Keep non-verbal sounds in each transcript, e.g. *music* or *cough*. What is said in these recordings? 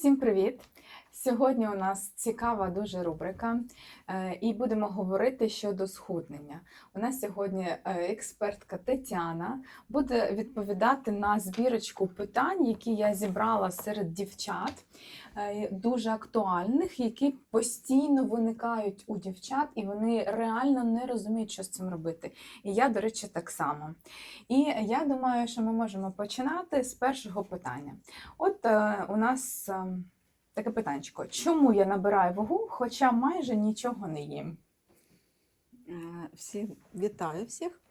Всім привіт! Сьогодні у нас цікава дуже рубрика, е, і будемо говорити щодо схуднення. У нас сьогодні е, експертка Тетяна буде відповідати на збірочку питань, які я зібрала серед дівчат, е, дуже актуальних, які постійно виникають у дівчат, і вони реально не розуміють, що з цим робити. І я, до речі, так само. І я думаю, що ми можемо починати з першого питання. От у нас е, таке питанчко. Чому я набираю вагу, хоча майже нічого не їм? Е, Всі вітаю всіх.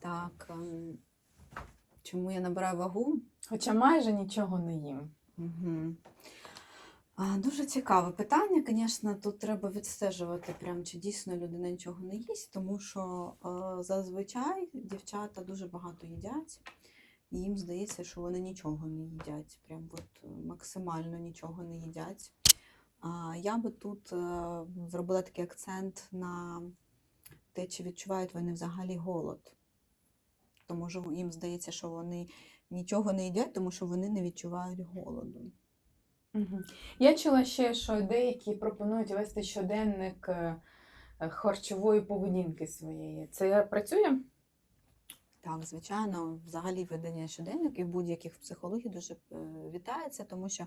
Так, ем, чому я набираю вагу? Хоча майже нічого не їм. Угу. Дуже цікаве питання. Звісно, тут треба відстежувати, прям, чи дійсно людина нічого не їсть, тому що е, зазвичай дівчата дуже багато їдять, і їм здається, що вони нічого не їдять. Прям от е, максимально нічого не їдять. А, я би тут е, зробила такий акцент на те, чи відчувають вони взагалі голод. Тому що їм здається, що вони нічого не їдять, тому що вони не відчувають голоду. Я чула ще, що деякі пропонують вести щоденник е, харчової поведінки своєї. Це працює? Так, звичайно, взагалі ведення щоденників будь-яких в психології дуже е, вітається, тому що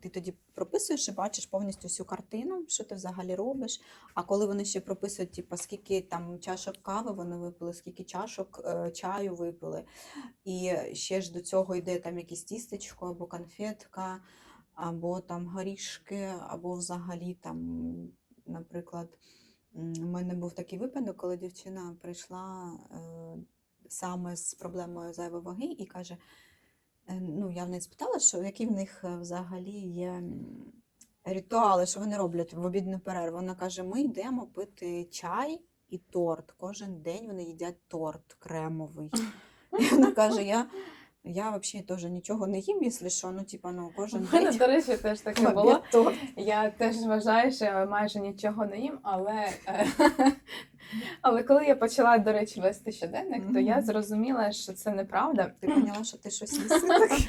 ти тоді прописуєш і бачиш повністю всю картину, що ти взагалі робиш. А коли вони ще прописують, типу, скільки там чашок кави вони випили, скільки чашок е, чаю випили, і ще ж до цього йде там якесь тістечко або конфетка, або там горішки, або взагалі там, наприклад, у мене був такий випадок, коли дівчина прийшла. Саме з проблемою зайвої ваги і каже: е, ну, я в неї спитала, що які в них е, взагалі є ритуали, що вони роблять в обідню перерву. Вона каже: ми йдемо пити чай і торт. Кожен день вони їдять торт кремовий. І вона каже: я. Я взагалі теж нічого не їм, якщо що, ну, типа, ну, У кожен мене, день до речі, теж таке було. Я теж вважаю, що я майже нічого не їм, але, е, але коли я почала, до речі, вести щоденник, то я зрозуміла, що це неправда. Ти поняла, що ти щось? *laughs*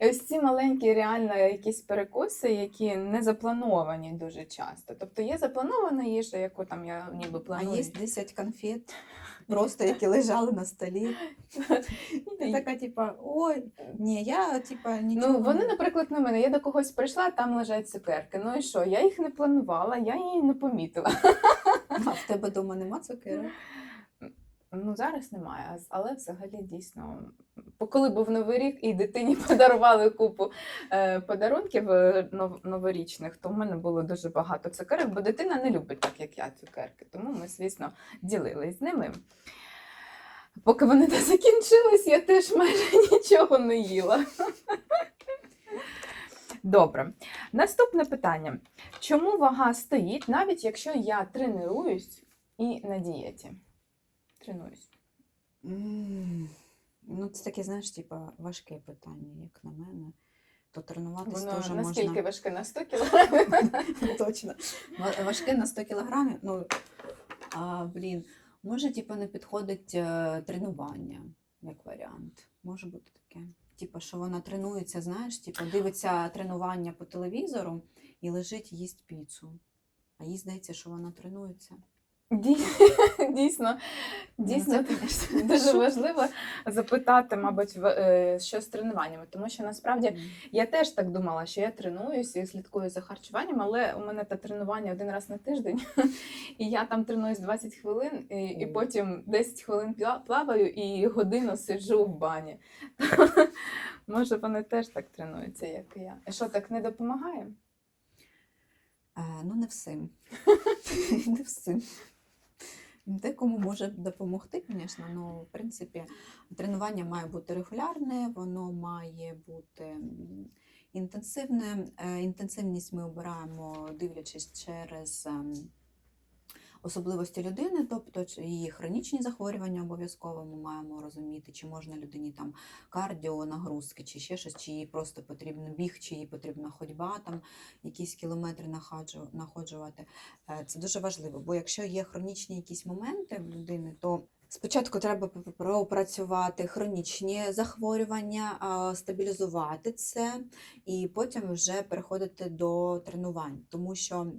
І ось ці маленькі реально якісь перекуси, які не заплановані дуже часто. Тобто є запланована їжа, яку там я ніби А планую. є 10 конфет, просто які лежали на столі. І ти така, типа, ой, ні, я типа нічого. Ну, вони, наприклад, на мене. Я до когось прийшла, там лежать цукерки. Ну і що? Я їх не планувала, я її не помітила. А в тебе вдома нема цукерок? Ну, зараз немає, але взагалі дійсно. Коли був Новий рік і дитині *laughs* подарували купу е, подарунків е, нов- новорічних, то в мене було дуже багато цукерок, бо дитина не любить так, як я, цукерки. Тому ми, звісно, ділились з ними. Поки вони не закінчились, я теж майже *laughs* нічого не їла. *laughs* Добре. Наступне питання. Чому вага стоїть, навіть якщо я тренуюсь і на дієті? Тренуюсь. Ну, це таке, знаєш, типа важке питання, як на мене. То тренуватись Воно теж наскільки можна. важке на 100 кілограмів? *laughs* Точно. Важке на 100 кілограмів. Ну, а, блін, може, типа, не підходить е, тренування, як варіант. Може бути таке. Типа, що вона тренується, знаєш, типа, дивиться тренування по телевізору і лежить, їсть піцу. А їй здається, що вона тренується. Дій- Дійсно, *laughs* дійсно Ну, конечно, дуже важливо запитати, мабуть, е, що з тренуваннями, тому що насправді я теж так думала, що я тренуюсь і слідкую за харчуванням, але у мене та тренування один раз на тиждень, *laughs* і я там тренуюсь 20 хвилин, і, і потім 10 хвилин плаваю і годину сиджу в бані. *laughs* Може, вони теж так тренуються, як і я. І що так не допомагає? Е, ну, не всім. не всім. Декому може допомогти, звісно, але в принципі тренування має бути регулярне, воно має бути інтенсивне. Е, Інтенсивність ми обираємо, дивлячись через ем, особливості людини, тобто її хронічні захворювання обов'язково ми маємо розуміти, чи можна людині там кардіо, нагрузки, чи ще щось, чи їй просто потрібен біг, чи їй потрібна ходьба, там якісь кілометри находжу- находжувати. Е, Це дуже важливо, бо якщо є хронічні якісь моменти в людини, то Спочатку треба пропрацювати хронічні захворювання, стабілізувати це, і потім вже переходити до тренувань, тому що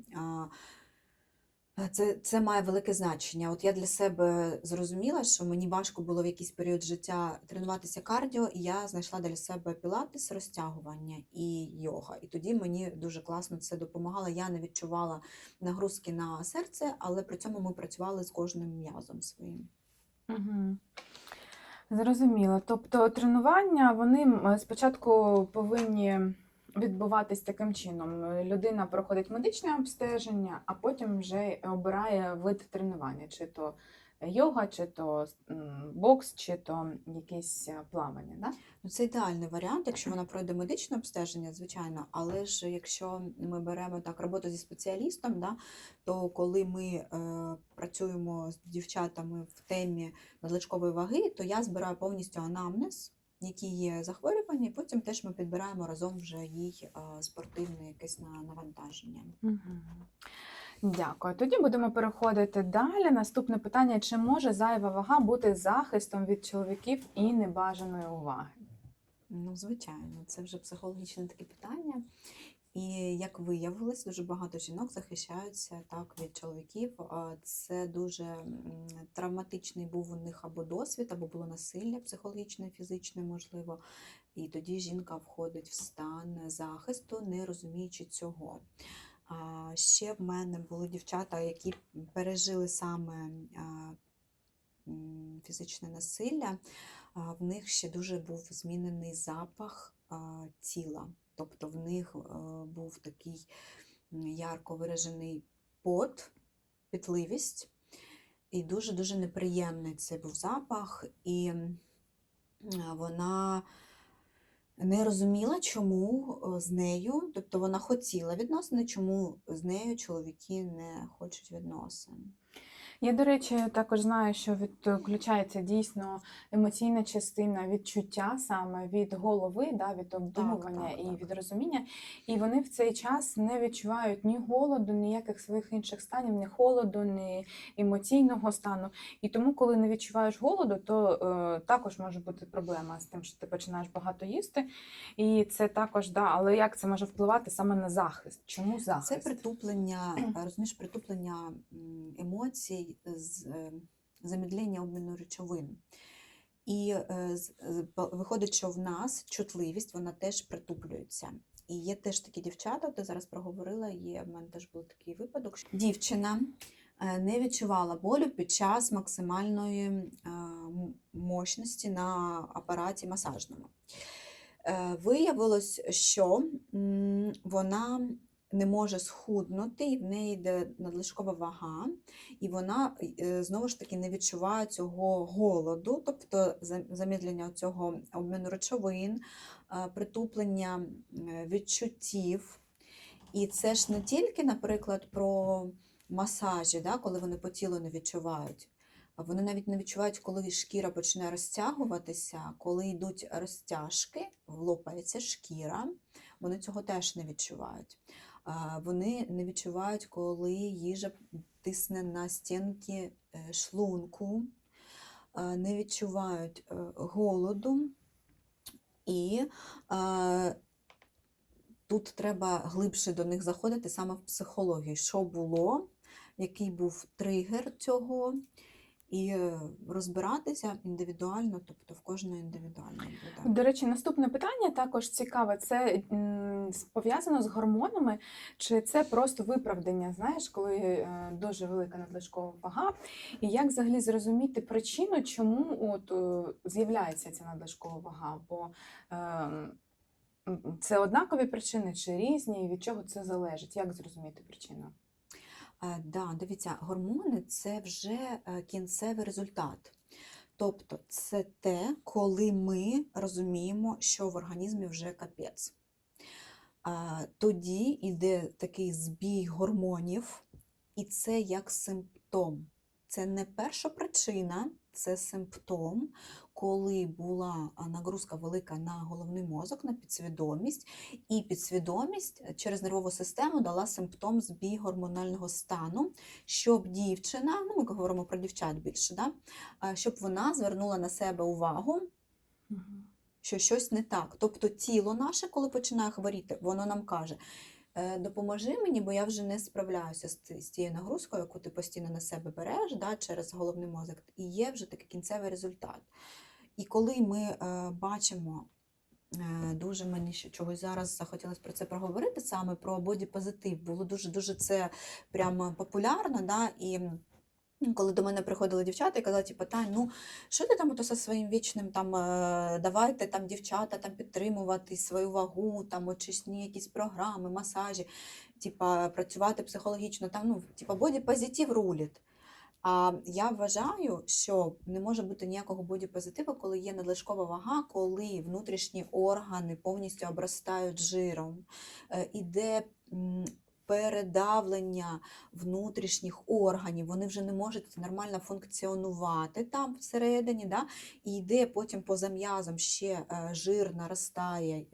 це, це має велике значення. От я для себе зрозуміла, що мені важко було в якийсь період життя тренуватися кардіо, і я знайшла для себе пілатес, розтягування і йога. І тоді мені дуже класно це допомагало. Я не відчувала нагрузки на серце, але при цьому ми працювали з кожним м'язом своїм. Угу. Зрозуміло. Тобто тренування вони спочатку повинні відбуватись таким чином. Людина проходить медичне обстеження, а потім вже обирає вид тренування, чи то йога, чи то бокс, чи то якесь е, плавання. Да? Ну, це ідеальний варіант, якщо вона пройде медичне обстеження, звичайно. Але ж якщо ми беремо так роботу зі спеціалістом, да, то коли ми е, працюємо з дівчатами в темі надлишкової ваги, то я збираю повністю анамнез, які є захворювання, і потім теж ми підбираємо разом вже їй спортивне якесь навантаження. Дякую. Тоді будемо переходити далі. Наступне питання: чи може зайва вага бути захистом від чоловіків і небажаної уваги? Ну, звичайно, це вже психологічне таке питання. І як виявилось, дуже багато жінок захищаються так від чоловіків. Це дуже травматичний був у них або досвід, або було насилля психологічне, фізичне, можливо. І тоді жінка входить в стан захисту, не розуміючи цього. Ще в мене були дівчата, які пережили саме фізичне насилля в них ще дуже був змінений запах тіла. Тобто в них е, був такий ярко виражений пот, пітливість, і дуже-дуже неприємний це був запах. І вона не розуміла, чому е, з нею, тобто вона хотіла відносини, чому з нею чоловіки не хочуть відносин. Я, до речі, також знаю, що відключається дійсно емоційна частина відчуття саме від голови, да, від обдумування так, і так. від розуміння. І вони в цей час не відчувають ні голоду, ніяких своїх інших станів, ні холоду, ні емоційного стану. І тому, коли не відчуваєш голоду, то е, також може бути проблема з тим, що ти починаєш багато їсти. І це також, да, але як це може впливати саме на захист? Чому Це захист? притуплення, е, *clears throat* розумієш, притуплення емоцій, замедлення обміну речовин. І е, виходить, що в нас чутливість, вона теж притуплюється. І є теж такі дівчата, ти зараз проговорила, є в мене теж був такий випадок. що Дівчина е, не відчувала болю під час максимальної е, мощності на апараті масажному. Е, Виявилось, що вона не може схуднути, і в неї йде надлишкова вага, і вона е, знову ж таки не відчуває цього голоду, тобто за- замедлення цього обміну речовин, е, притуплення відчуттів. І це ж не тільки, наприклад, про масажі, да, коли вони по тілу не відчувають. Вони навіть не відчувають, коли шкіра почне розтягуватися, коли йдуть розтяжки, лопається шкіра, вони цього теж не відчувають. Вони не відчувають, коли їжа тисне на стінки е, шлунку, не відчувають е, голоду. І тут треба глибше до них заходити саме в психологію, що було, який був тригер цього, і е, розбиратися індивідуально, тобто в кожної індивідуально. До речі, наступне питання також цікаве. Це пов'язано з гормонами, чи це просто виправдання? Знаєш, коли е, дуже велика надлишкова вага, і як взагалі зрозуміти причину, чому от е, з'являється ця надлишкова вага? Бо це однакові причини чи різні, від чого це залежить? Як зрозуміти причину? Е, Да, дивіться, гормони це вже е, кінцевий результат. Тобто це те, коли ми розуміємо, що в організмі вже капець. Тоді йде такий збій гормонів, і це як симптом. Це не перша причина, це симптом, коли була нагрузка велика на головний мозок, на підсвідомість, і підсвідомість е, через нервову систему дала симптом збій гормонального стану, щоб дівчина, ну ми говоримо про дівчат більше, да? щоб вона звернула на себе увагу що щось не так. Тобто тіло наше, коли починає хворіти, воно нам каже: «Е, допоможи мені, бо я вже не справляюся з, тією нагрузкою, яку ти постійно на себе береш да, через головний мозок, і є вже такий кінцевий результат. І коли ми е, бачимо, е, дуже мені ще чогось зараз захотілося про це проговорити, саме про бодіпозитив, було дуже-дуже це прямо популярно. Да, і коли до мене приходили дівчата і казали, типу, Тань, ну що ти там ото зі своїм вічним там е, давайте там дівчата там підтримувати свою вагу, там очисні якісь програми, масажі, типа працювати психологічно, там ну типа боді-позитив рулить. А я вважаю, що не може бути ніякого боді-позитиву, коли є надлишкова вага, коли внутрішні органи повністю обростають жиром, е, іде передавлення внутрішніх органів, вони вже не можуть нормально функціонувати там всередині, да? і йде потім поза м'язом ще е, жир наростає.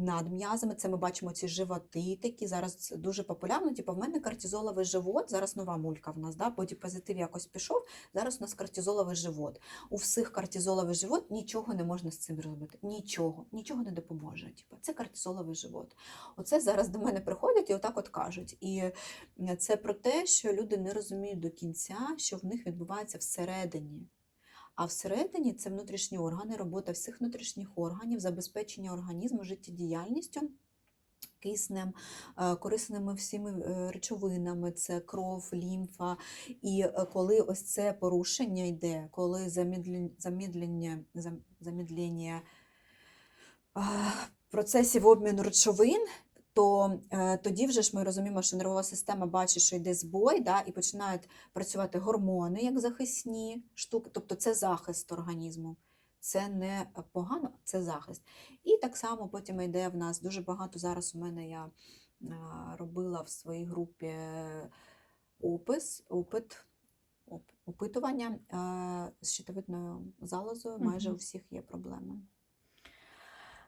Над м'язами це ми бачимо ці животи такі. Зараз дуже популярно. Типу, в мене кортизоловий живот, зараз нова мулька в нас, да? бодіпозитив якось пішов. Зараз у нас кортизоловий живот. У всіх кортизоловий живот нічого не можна з цим робити. Нічого, нічого не допоможе. Типу, це кортизоловий живот. Оце зараз до мене приходять і отак от кажуть. І це про те, що люди не розуміють до кінця, що в них відбувається всередині. А всередині це внутрішні органи, робота всіх внутрішніх органів, забезпечення організму життєдіяльністю, киснем, е, корисними всіми е, речовинами, це кров, лімфа. І е, коли ось це порушення йде, коли замідлення, замідлення, процесів обміну речовин, то е, тоді вже ж ми розуміємо, що нервова система бачить, що йде збой, да, і починають працювати гормони як захисні штуки, тобто це захист організму. Це не погано, це захист. І так само потім йде в нас дуже багато. Зараз у мене я е, робила в своїй групі опис, опит, оп- опитування е, з щитовидною залозою. Майже у всіх є проблеми.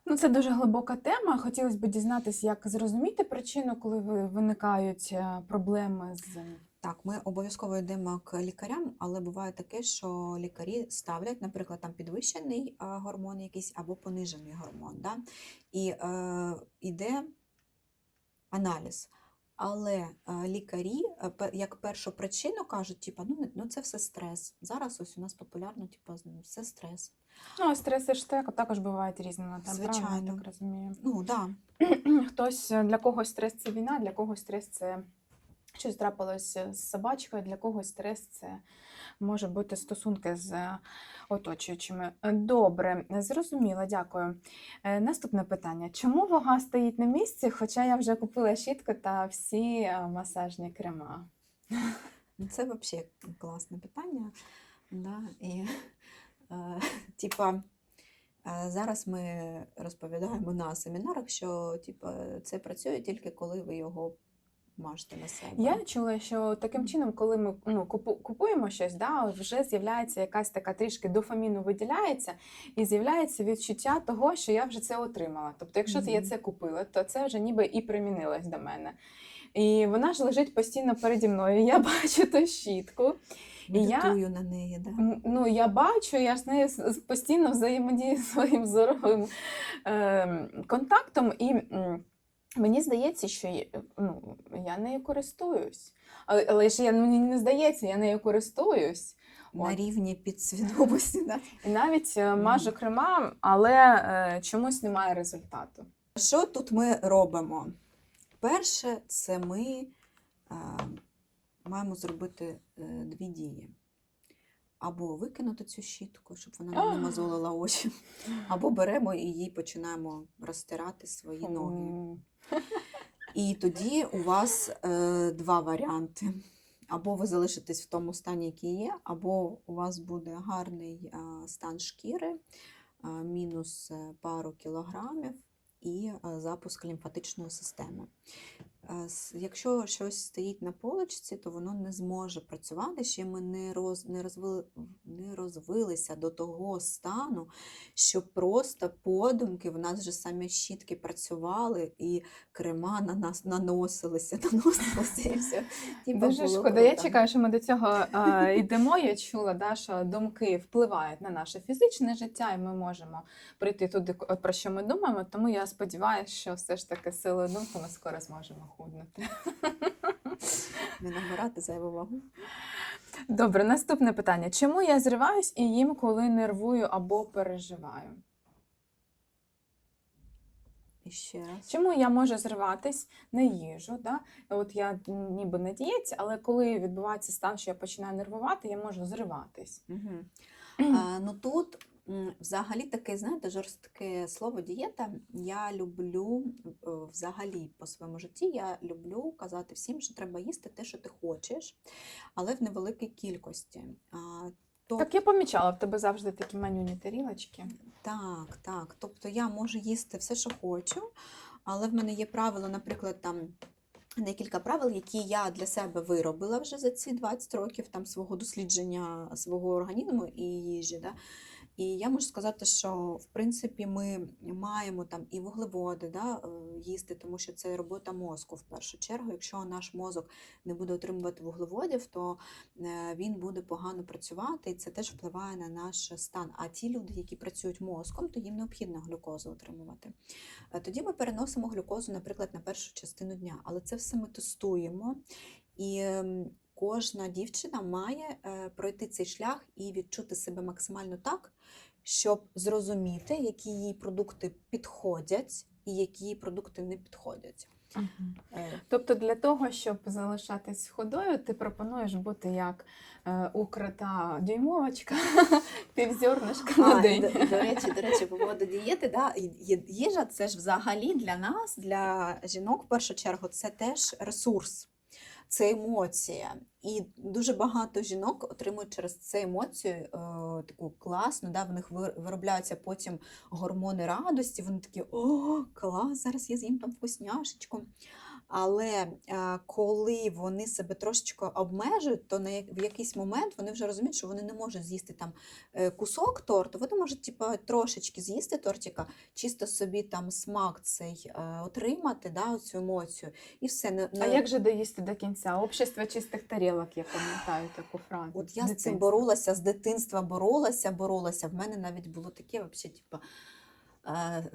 Ну, це дуже глибока тема. Хотілося б дізнатися, як зрозуміти причину, коли виникають е, проблеми з Так, ми обов'язково йдемо к лікарям, але буває таке, що лікарі ставлять, наприклад, там підвищений гормон якийсь або понижений гормон. Да? І е, йде аналіз. Але е, лікарі е, як першу причину кажуть, типу, ну, ну це все стрес. Зараз ось у нас популярно, типу, все стрес. Ну, а стреси ж так- також бувають різними. Там, правильно, я так розумію. Ну, да. *clears throat* Хтось е, для когось стрес це війна, для когось стрес це щось трапилось з собачкою, для когось стрес це може бути стосунки з е, оточуючими. Добре, зрозуміло, дякую. Е, Наступне питання: чому вага стоїть на місці, хоча я вже купила щітку та всі масажні крема? Ну, Це взагалі класне питання. Да? І, *laughs* типа, е, зараз ми розповідаємо на семінарах, що типа, це працює тільки коли ви його мажете на себе. Я чула, що таким чином, коли ми ну, купуємо щось, да, вже з'являється якась така трішки дофаміну виділяється, і з'являється відчуття того, що я вже це отримала. Тобто, якщо це я це купила, то це вже ніби і примінилось до мене. І вона ж лежить постійно переді мною. Я *laughs* бачу ту щітку. І я- на неї. Да? Ну, я бачу, я ж з нею постійно взаємодію своїм зоровим ем, контактом, і мені здається, що я, ну, я нею користуюсь. Але, але ж я, ну, мені не здається, я нею користуюсь. На От. рівні підсвідомості. Да? І навіть е, мажу крема, але е, чомусь немає результату. Що тут ми робимо? Перше, це ми е, маємо зробити е, дві дії. Або викинути цю щітку, щоб вона нам не А. очі, *laughs* або беремо і її починаємо розтирати свої ноги. *laughs* І тоді у вас е, два варіанти. Або ви залишитесь в тому стані, який є, або у вас буде гарний е, стан шкіри, е, мінус е, пару кілограмів і е, запуск лімфатичної системи. Якщо щось стоїть на полочці, то воно не зможе працювати. Ще ми не, роз, не, розвили, не розвилися до того стану, що просто подумки в нас вже самі щітки працювали і крема на нас наносилися, *laughs* наносилися і все. Дуже шкода. Я чекаю, що ми до цього йдемо. Я чула, да, що думки впливають на наше фізичне життя, і ми можемо прийти туди, про що ми думаємо. Тому я сподіваюся, що все ж таки силою думки ми скоро зможемо худнути. Не набирати зайву вагу. Добре, наступне питання: чому я зриваюсь і їм, коли нервую або переживаю? І ще раз. Чому я можу зриватись на їжу? Да? От я ніби на дієті, але коли відбувається стан, що я починаю нервувати, я можу зриватись. Угу. *clears throat* А, ну тут взагалі таке, знаєте, жорстке слово дієта. Я люблю е, взагалі по своєму житті, я люблю казати всім, що треба їсти те, що ти хочеш, але в невеликій кількості. То, Так я помічала, в тебе завжди такі манюні тарілочки. так, так. Тобто я можу їсти все, що хочу, але в мене є правило, наприклад, там. Декілька правил, які я для себе виробила вже за ці 20 років там свого дослідження свого організму і їжі. Да? І я можу сказати, що в принципі ми маємо там і вуглеводи да, е, їсти, тому що це робота мозку в першу чергу. Якщо наш мозок не буде отримувати вуглеводів, то е, він буде погано працювати, і це теж впливає на наш стан. А ті люди, які працюють мозком, то їм необхідно глюкозу отримувати. Е, Тоді ми переносимо глюкозу, наприклад, на першу частину дня, але це все ми тестуємо. І кожна дівчина має е, пройти цей шлях і відчути себе максимально так, щоб зрозуміти, які їй продукти підходять і які їй продукти не підходять. Е, Тобто для того, щоб залишатись худою, ти пропонуєш бути як е, укрита дюймовочка, *laughs* півзернишка на день. до, до речі, до речі, по поводу дієти, да, їжа це ж взагалі для нас, для жінок, в першу чергу, це теж ресурс, це емоція. І дуже багато жінок отримують через це емоцію е, таку класну, да, в них виробляються потім гормони радості, вони такі, о, клас, зараз я з'їм там вкусняшечку. Але коли вони себе трошечки обмежують, то на в якийсь момент вони вже розуміють, що вони не можуть з'їсти там е, кусок торту, вони можуть типа, трошечки з'їсти тортика, чисто собі там смак цей е, отримати, да, цю емоцію, і все. Не, А як же доїсти до кінця? Общество чистих тарілок, я пам'ятаю таку фразу. От я з цим боролася, з дитинства боролася, боролася. В мене навіть було таке, типа, е,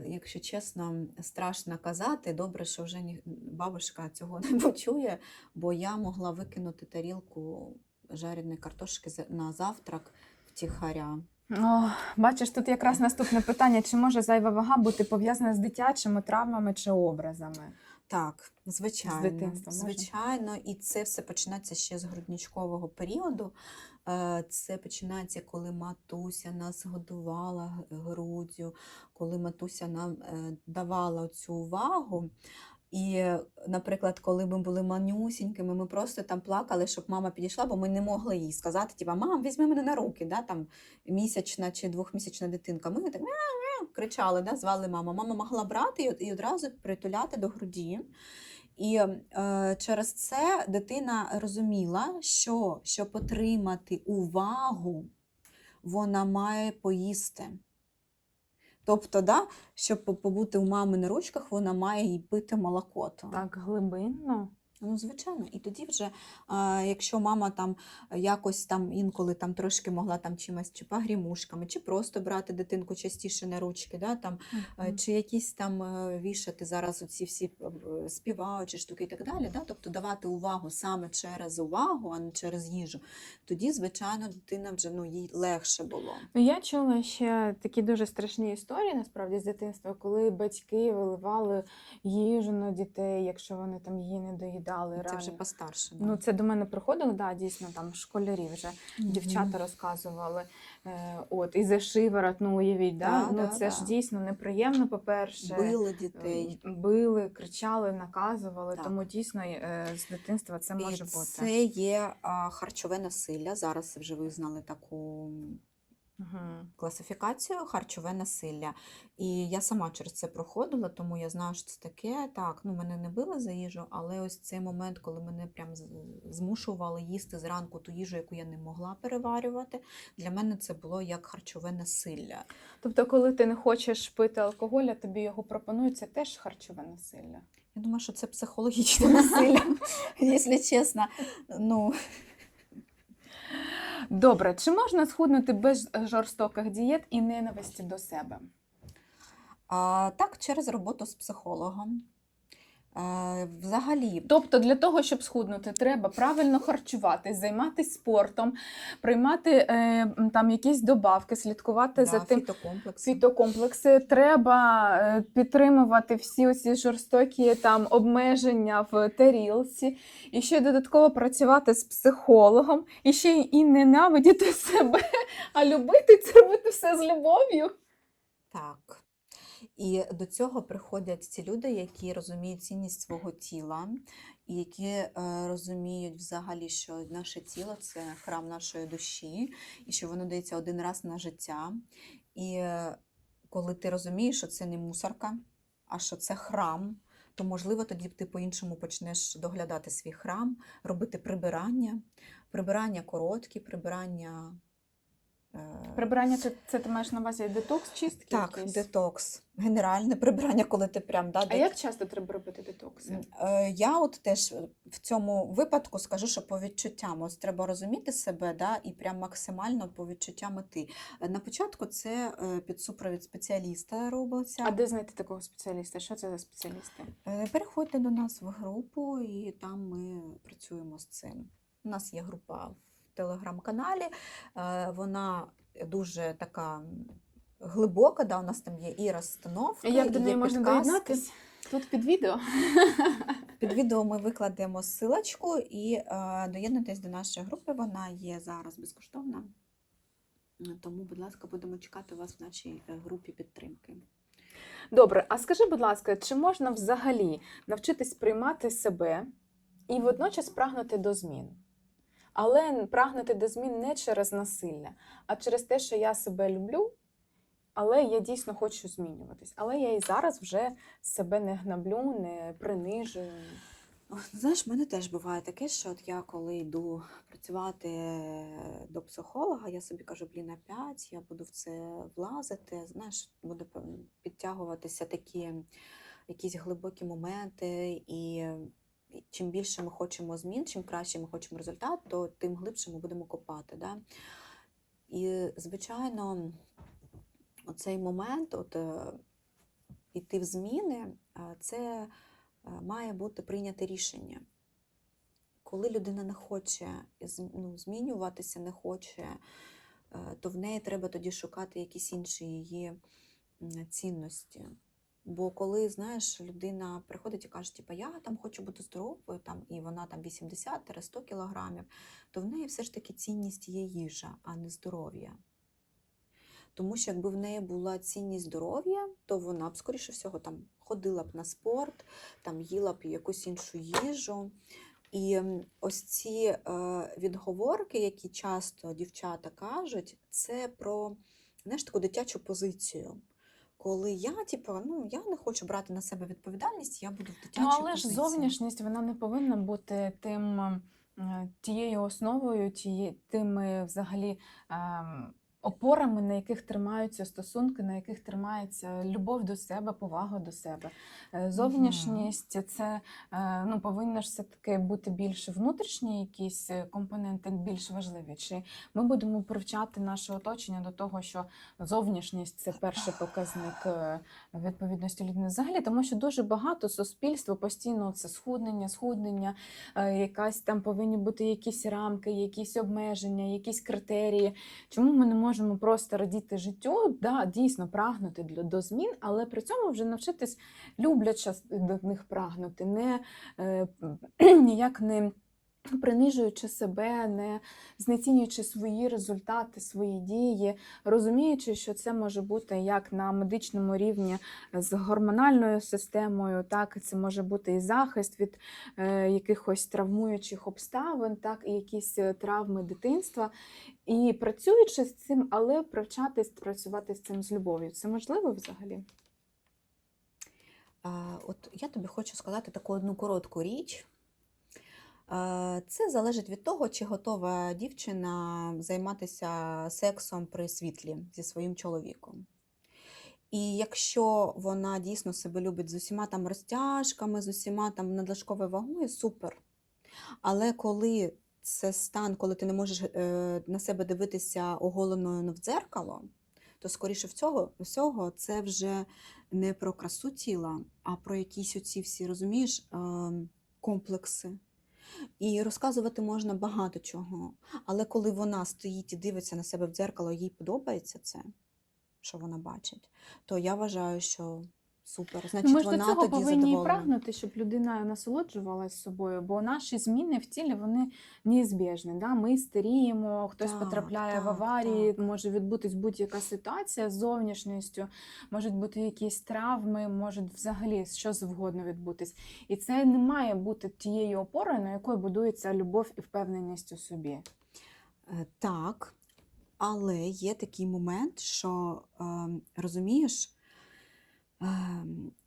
якщо чесно, страшно казати. Добре, що вже ні, бабушка цього *laughs* не почує, бо я могла викинути тарілку жареної картошки на завтрак втіхаря. О, бачиш, тут якраз наступне питання: чи може зайва вага бути пов'язана з дитячими травмами чи образами? Так, звичайно. звичайно, і це все починається ще з грудничкового періоду. Це починається, коли матуся нас годувала груддю, коли матуся нам е, давала цю увагу. І, наприклад, коли ми були манюсінькими, ми просто там плакали, щоб мама підійшла, бо ми не могли їй сказати, типа, мам, візьми мене на руки, да, там місячна чи двохмісячна дитинка. Ми так кричали, да, звали маму. Мама могла брати і одразу притуляти до груді. І е, через це дитина розуміла, що щоб отримати увагу, вона має поїсти. Тобто, да, щоб побути у мами на ручках, вона має їй пити молоко. Так глибинно. Ну, звичайно, і тоді вже, а, якщо мама там якось там інколи там трошки могла там чимось, чи пагрімушками, чи просто брати дитинку частіше на ручки, да, там, е, Мгм. чи якісь там е, вішати зараз оці всі е, співаючі штуки і так далі, да, тобто давати увагу саме через увагу, а не через їжу, тоді, звичайно, дитина вже ну, їй легше було. Ну, я чула ще такі дуже страшні історії насправді з дитинства, коли батьки виливали їжу на дітей, якщо вони там її не доїдали. Це вже постарше. да. Ну, це до мене приходило, да, дійсно, там школярі вже Мгм. дівчата розказували. Е, от, і за шиворот, ну уявіть, да? Да, ну, да, це ж дійсно неприємно, по-перше. Били дітей. Е, Били, кричали, наказували, Так. тому дійсно е, з дитинства це може і бути. Це є харчове насилля. Зараз вже визнали таку Угу. класифікацію харчове насилля. І я сама через це проходила, тому я знаю, що це таке. Так, ну мене не били за їжу, але ось цей момент, коли мене прям змушували їсти зранку ту їжу, яку я не могла переварювати, для мене це було як харчове насилля. Тобто, коли ти не хочеш пити алкоголь, а тобі його пропонують, це теж харчове насилля. Я думаю, що це психологічне *laughs* насилля, *laughs* якщо чесно. Ну, Добре, чи можна схуднути без жорстоких дієт і ненависті до себе? а, так, через роботу з психологом. Взагалі, Тобто для того, щоб схуднути, треба правильно харчуватись, займатися спортом, приймати е, там якісь добавки, слідкувати за тим. фітокомплекси. Фітокомплекси треба е, підтримувати всі оці жорстокі там обмеження в тарілці, і ще додатково працювати з психологом, і ще і ненавидіти *laughs* себе, а любити це робити все з любов'ю. Так. І до цього приходять ці люди, які розуміють цінність свого тіла, і які е, розуміють взагалі, що наше тіло це храм нашої душі, і що воно дається один раз на життя. І е, коли ти розумієш, що це не мусорка, а що це храм, то можливо тоді ти по-іншому почнеш доглядати свій храм, робити прибирання, прибирання короткі, прибирання. Прибирання це, це ти маєш на увазі детокс, чистки? так, якісь? детокс, генеральне прибирання, коли ти прям да, А де- як часто треба робити детокси? Е, Я от теж в цьому випадку скажу, що по відчуттям ось треба розуміти себе, да, і прям максимально по відчуттям іти. Е, На початку це е, під супровід спеціаліста робиться. А де знайти такого спеціаліста? Що це за спеціалісти? Переходьте до нас в групу, і там ми працюємо з цим. У нас є група телеграм-каналі. е, Вона дуже така глибока, да, у нас там є і розстановки, як до неї є можна підказки. доєднатись? Тут під відео. *laughs* Під відео ми викладемо ссылочку і е, доєднуйтесь до нашої групи. Вона є зараз безкоштовна. Тому, будь ласка, будемо чекати вас в нашій е, групі підтримки. Добре, а скажи, будь ласка, чи можна взагалі навчитись приймати себе і водночас прагнути до змін? Але прагнути до змін не через насилля, а через те, що я себе люблю, але я дійсно хочу змінюватись. Але я і зараз вже себе не гнаблю, не принижую. Знаєш, в мене теж буває таке, що от я коли йду працювати до психолога, я собі кажу, блін, опять я буду в це влазити. Знаєш, пев- підтягуватися такі якісь глибокі моменти, і чим більше ми хочемо змін, чим краще ми хочемо результат, то тим глибше ми будемо копати. Да? І, звичайно, оцей момент, от, е, іти в зміни, е, це е, має бути прийняте рішення. Коли людина не хоче ну, змінюватися, не хоче, то в неї треба тоді шукати якісь інші її цінності. Бо коли, знаєш, людина приходить і каже, типу, я там хочу бути здоровою, там, і вона там 80-100 кілограмів, то в неї все ж таки цінність є їжа, а не здоров'я. Тому що якби в неї була цінність здоров'я, то вона б, скоріше всього, там ходила б на спорт, там їла б якусь іншу їжу. І ось ці е, відговорки, які часто дівчата кажуть, це про знаєш, таку дитячу позицію. Коли я, типу, ну я не хочу брати на себе відповідальність, я буду в дитячій Ну, але ж зовнішність вона не повинна бути тим е, тією основою, тіє, тими взагалі ем, опорами, на яких тримаються стосунки, на яких тримається любов до себе, повага до себе. Е, Зовнішність це е, ну, повинна ж все-таки бути більш внутрішні якісь е, компоненти більш важливі. Чи ми будемо привчати наше оточення до того, що зовнішність це перший показник відповідності людини взагалі, тому що дуже багато суспільства постійно це схуднення, схуднення, якась там повинні бути якісь рамки, якісь обмеження, якісь критерії. Чому ми не можемо просто радіти життю? Да, дійсно прагнути до змін, але при цьому вже навчитись любляче до них прагнути, не е, *clears throat* ніяк не. Принижуючи себе, не знецінюючи свої результати, свої дії, розуміючи, що це може бути як на медичному рівні з гормональною системою, так це може бути і захист від е, якихось травмуючих обставин, так і якісь е, травми дитинства. І працюючи з цим, але привчатись працювати з цим з любов'ю. Це можливо взагалі? От я тобі хочу сказати таку одну коротку річ. А, Це залежить від того, чи готова дівчина займатися сексом при світлі зі своїм чоловіком. І якщо вона дійсно себе любить з усіма там розтяжками, з усіма там надлишковою вагою, супер. Але коли це стан, коли ти не можеш е, на себе дивитися оголеною в дзеркало, то скоріше всього, всього це вже не про красу тіла, а про якісь оці всі, розумієш, ем, комплекси. І розказувати можна багато чого. Але коли вона стоїть і дивиться на себе в дзеркало, їй подобається це, що вона бачить, то я вважаю, що супер. Значить, Ну, ми ж до вона цього тоді повинні задоволена. прагнути, щоб людина насолоджувалась собою, бо наші зміни в тілі вони неізбіжні. Да? Ми старіємо, хтось Так, потрапляє в аварії, так. може відбутись будь-яка ситуація з зовнішністю, можуть бути якісь травми, можуть взагалі що завгодно відбутись. І це не має бути тією опорою, на якої будується любов і впевненість у собі. Е, Так, але є такий момент, що ем, розумієш,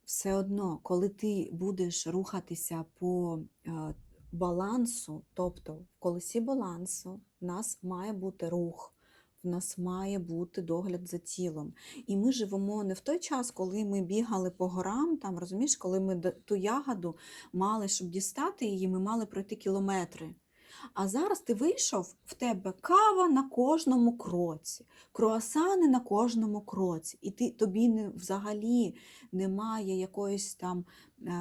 все одно, коли ти будеш рухатися по е, балансу, тобто в колесі балансу, в нас має бути рух. В нас має бути догляд за тілом. І ми живемо не в той час, коли ми бігали по горам, там розумієш, коли ми ту ягоду мали, щоб дістати її, ми мали пройти кілометри. А зараз ти вийшов, в тебе кава на кожному кроці, круасани на кожному кроці, і ти, тобі не, взагалі немає якоїсь там е,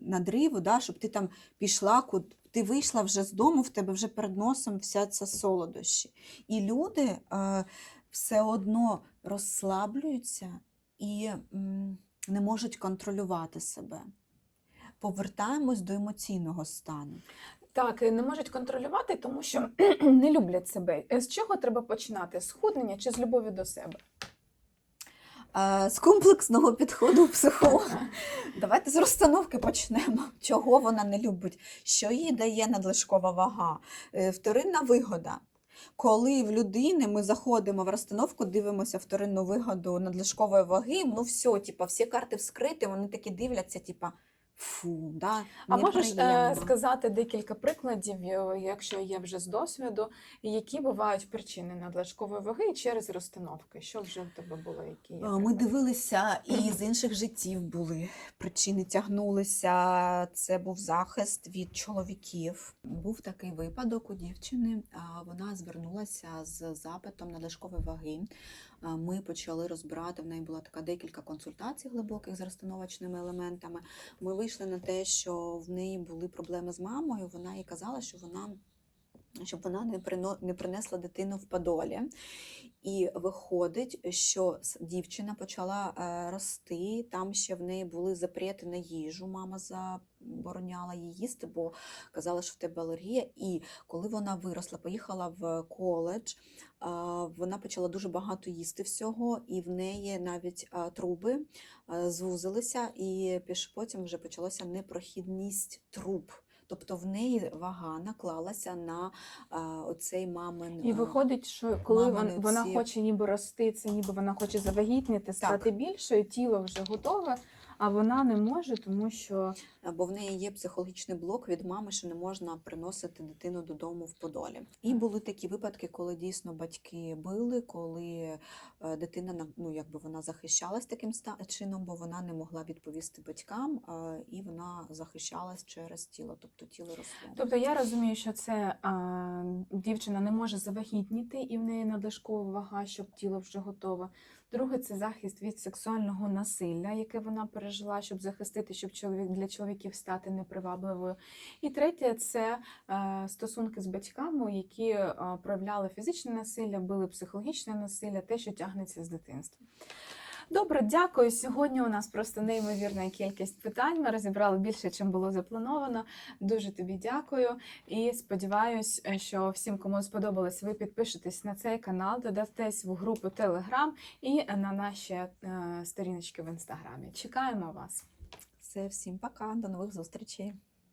надриву, да, щоб ти там пішла, куд, ти вийшла вже з дому, в тебе вже перед носом вся ця солодощі. І люди е, все одно розслаблюються і м, не можуть контролювати себе. Повертаємось до емоційного стану. Так, не можуть контролювати, тому що *clears throat* не люблять себе. З чого треба починати? З худнення чи з любові до себе? Е, З комплексного підходу психолога. Давайте з розстановки почнемо. *laughs* Чого вона не любить? Що їй дає надлишкова вага? Е, Вторинна вигода. Коли в людини ми заходимо в розстановку, дивимося вторинну вигоду надлишкової ваги, ну все, типа, всі карти вскриті, вони такі дивляться, типа, фу, да, А можеш е, сказати декілька прикладів, е, якщо є вже з досвіду, які бувають причини надлишкової ваги через розстановки? Що вже в тебе було? Які є Ми дивилися і з інших життів були. Причини тягнулися. Це був захист від чоловіків. Був такий випадок у дівчини. Вона звернулася з запитом надлишкової ваги. Ми почали розбирати. В неї була така декілька консультацій глибоких з розстановочними елементами. Ми вийшли на те, що в неї були проблеми з мамою. Вона їй казала, що вона. Щоб вона не прино- не принесла дитину в подолі. І виходить, що дівчина почала е, рости. Там ще в неї були запрети на їжу. Мама забороняла їй їсти, бо казала, що в тебе алергія. І коли вона виросла, поїхала в коледж, вона почала дуже багато їсти всього, і в неї навіть труби звузилися, і потім вже почалася непрохідність труб. Тобто в неї вага наклалася на а, оцей мамин. І виходить, що коли вон- мамини вона хоче ніби рости, це ніби вона хоче завагітніти, стати більшою, тіло вже готове, а вона не може, тому що бо в неї є психологічний блок від мами, що не можна приносити дитину додому в подолі. І були такі випадки, коли дійсно батьки били, коли е, дитина на- ну, якби вона захищалась таким чином, бо вона не могла відповісти батькам, е, і вона захищалась через тіло, тобто тіло росло. Тобто я розумію, що це а, дівчина не може завагітніти, і в неї надлишкова вага, щоб тіло вже готове. Друге, це захист від сексуального насилля, яке вона пережила, щоб захистити, щоб чоловік для чоловіків стати непривабливою. І третє це е, стосунки з батьками, які е, проявляли фізичне насилля, били психологічне насилля, те, що тягнеться з дитинства. Добре, дякую. Сьогодні у нас просто неймовірна кількість питань. Ми розібрали більше, чим було заплановано. Дуже тобі дякую. І сподіваюсь, е, що всім, кому сподобалось, ви підпишетесь на цей канал, додатесь в групу Telegram і на наші е, сторіночки в інстаграмі. Чекаємо вас. Все, всім пока, до нових зустрічей.